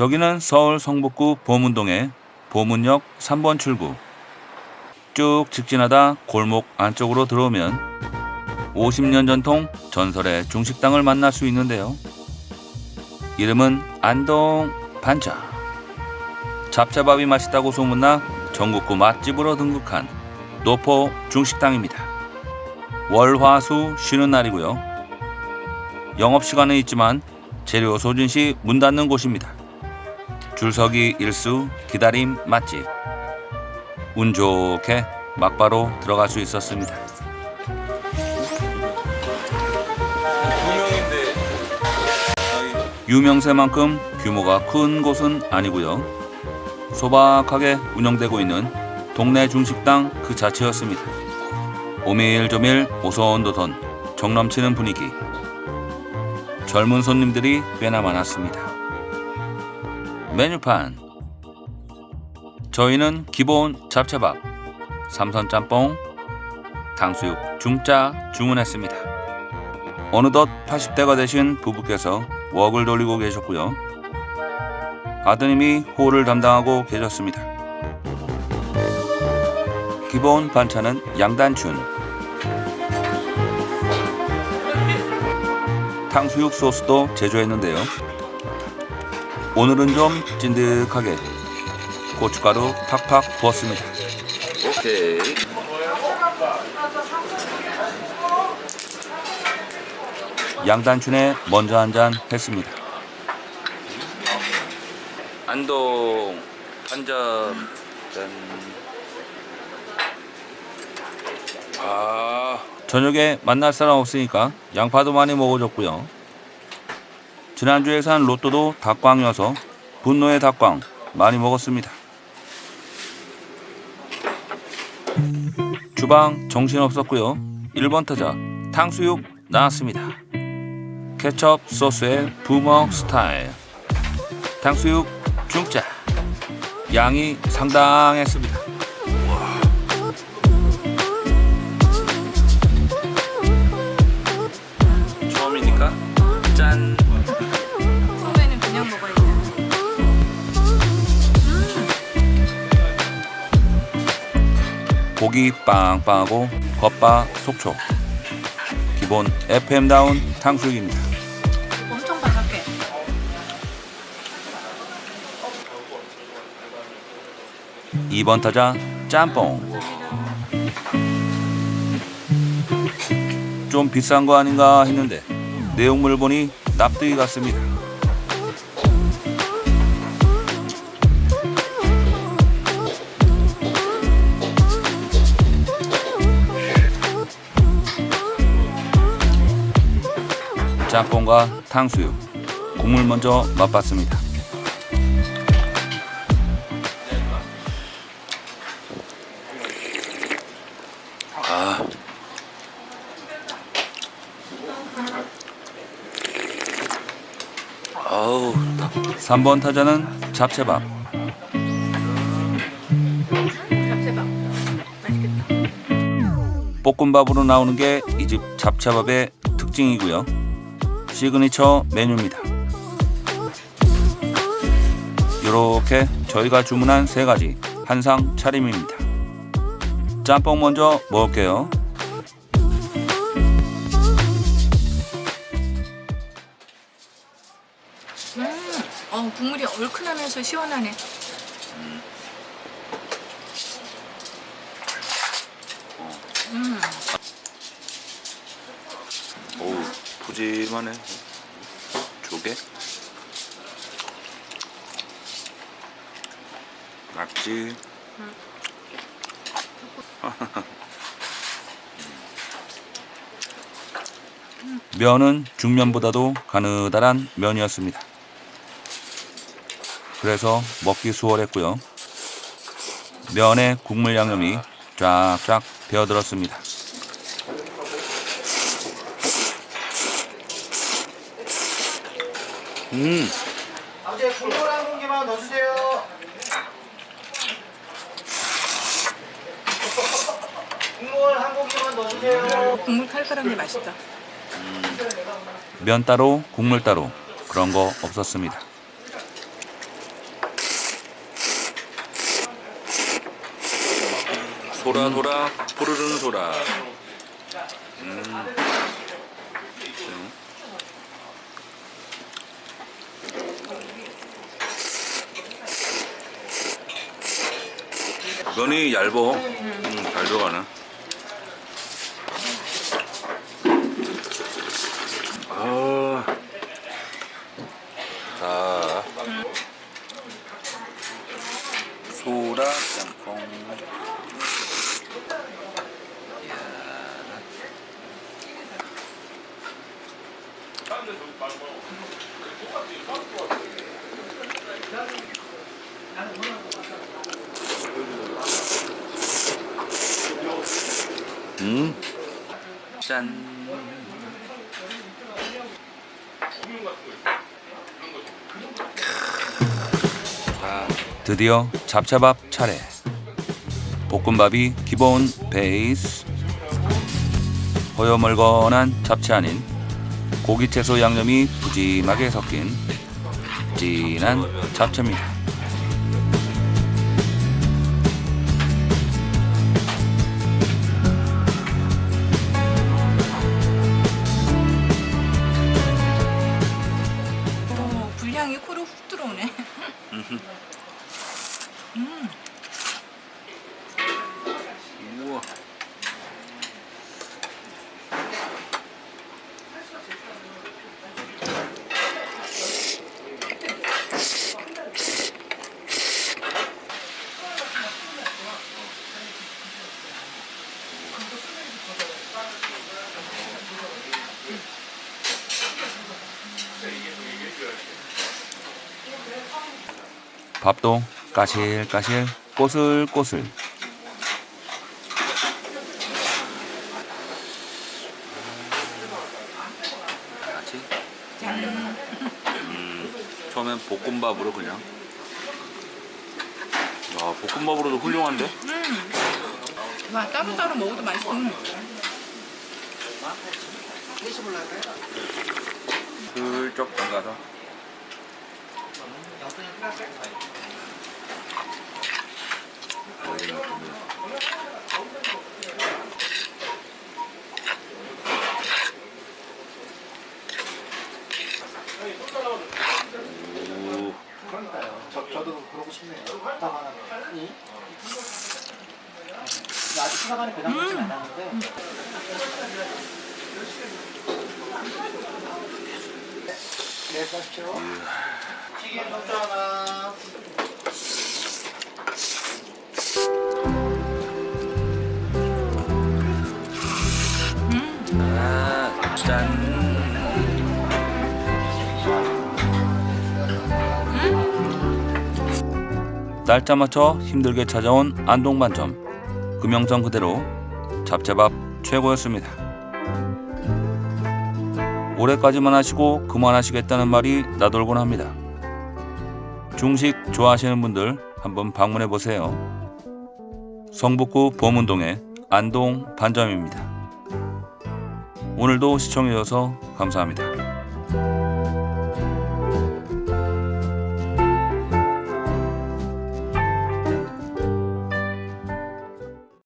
여기는 서울 성북구 보문동의 보문역 3번 출구. 쭉 직진하다 골목 안쪽으로 들어오면 50년 전통 전설의 중식당을 만날 수 있는데요. 이름은 안동 반차. 잡채밥이 맛있다고 소문나 전국구 맛집으로 등극한 노포 중식당입니다. 월화수 쉬는 날이고요. 영업시간은 있지만 재료 소진 시 문 닫는 곳입니다. 줄서기 일수 기다림 맛집. 운 좋게 막바로 들어갈 수 있었습니다. 유명세만큼 규모가 큰 곳은 아니고요. 소박하게 운영되고 있는 동네 중식당 그 자체였습니다. 오밀조밀 오손도손 정넘치는 분위기. 젊은 손님들이 꽤나 많았습니다. 메뉴판 저희는 기본 잡채밥, 삼선짬뽕, 탕수육 중짜 주문했습니다. 어느덧 80대가 되신 부부께서 웍을 돌리고 계셨고요. 아드님이 호를 담당하고 계셨습니다. 기본 반찬은 양단춘, 탕수육 소스도 제조했는데요. 오늘은 좀 찐득하게 고춧가루 팍팍 부었습니다. 오케이 양단춘에 먼저 한 잔 했습니다. 안동 반점 짠. 아 저녁에 만날 사람 없으니까 양파도 많이 먹어줬고요. 지난주에 산 로또도 닭광이어서 분노의 닭광 많이 먹었습니다. 주방 정신없었고요. 1번 타자 탕수육 나왔습니다. 케첩 소스의 부먹 스타일 탕수육 중짜 양이 상당했습니다. 고기 빵빵하고 겉바 속촉. 기본 FM다운 탕수육입니다. 엄청 바삭해. 이 번 타자 짬뽕. 좀 비싼 거 아닌가 했는데 내용물을 보니 납득이 갔습니다 짬뽕과 탕수육 국물 먼저 맛봤습니다 아. 아우 3번 타자는 잡채밥 잡채밥. 맛있겠다. 볶음밥으로 나오는 게 이 집 잡채밥의 특징이고요. 시그니처 메뉴입니다. 이렇게 저희가 주문한 세 가지 한상 차림입니다. 짬뽕 먼저 먹을게요. 음, 어 국물이 얼큰하면서 시원하네. 푸짐하네 조개 낙지 면은 중면보다도 가느다란 면이었습니다. 그래서 먹기 수월했고요. 면에 국물 양념이 쫙쫙 배어들었습니다. 음. 아버지 공고랑 공기만 넣어주세요. 국물 한 공기만 넣어주세요. 국물 칼칼한 게 맛있다. 음. 면 따로 국물 따로 그런 거 없었습니다. 소라 소라 푸르른 소라. 음. 면이 얇어. 음, 잘 들어가네. 아. 자. 소라 짬뽕. 음. 짠. 자, 드디어 잡채밥 차례. 볶음밥이 기본 베이스. 허여멀건한 잡채 아닌 고기 채소 양념이 푸짐하게 섞인 진한 잡채입니다. 우와. 밥도 까실까실 꼬슬꼬슬 같이. 음, 처음엔 볶음밥으로 그냥. 야, 볶음밥으로도 훌륭한데? 와, 따로따로 먹어도 맛있어. 슬쩍 담가서. 그러니까요. 저, 저도 그러고 싶네요. 근데 아직 수사관이 배당 되진 않았는데. 네, 사십시오. 튀김 소주 하나. 아, 짠. 날짜 맞춰 힘들게 찾아온 안동반점 그 명성 그대로 잡채밥 최고였습니다. 올해까지만 하시고 그만하시겠다는 말이 나돌곤 합니다. 중식 좋아하시는 분들 한번 방문해 보세요. 성북구 보문동의 안동 반점입니다. 오늘도 시청해 주셔서 감사합니다.